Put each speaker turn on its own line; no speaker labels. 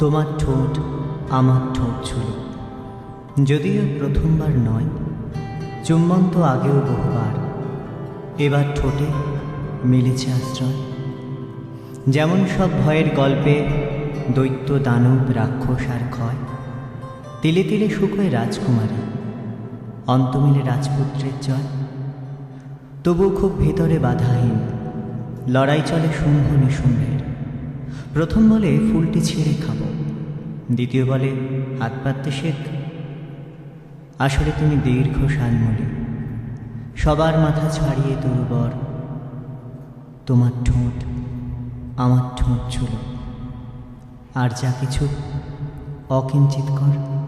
তোমার ঠোঁট আমার ঠোঁট ছিল যদিও প্রথমবার নয়, চুম্বন তো আগেও বহুবার। এবার ঠোঁটে মিলেছে আশ্রয়। যেমন সব ভয়ের গল্পে দৈত্য দানব রাক্ষস আর ক্ষয়, তিলে তিলে শুকোয় রাজকুমারী অন্ত মিলে রাজপুত্রের জয়। তবু খুব ভেতরে বাধাহীন, লড়াই চলে শুম্ভ নিশুম্ভের। প্রথম বলে ফুলটি ছেড়ে খাব। দ্বিতীয় বলে হাত পাততে শেখ। আসলে তুমি দীর্ঘ সানমলি সবার মাথা ছাড়িয়ে দুর্বর। তোমার ঠোঁট, আমার ঠোঁট ছিল। আর যা কিছু অকিঞ্চিত কর।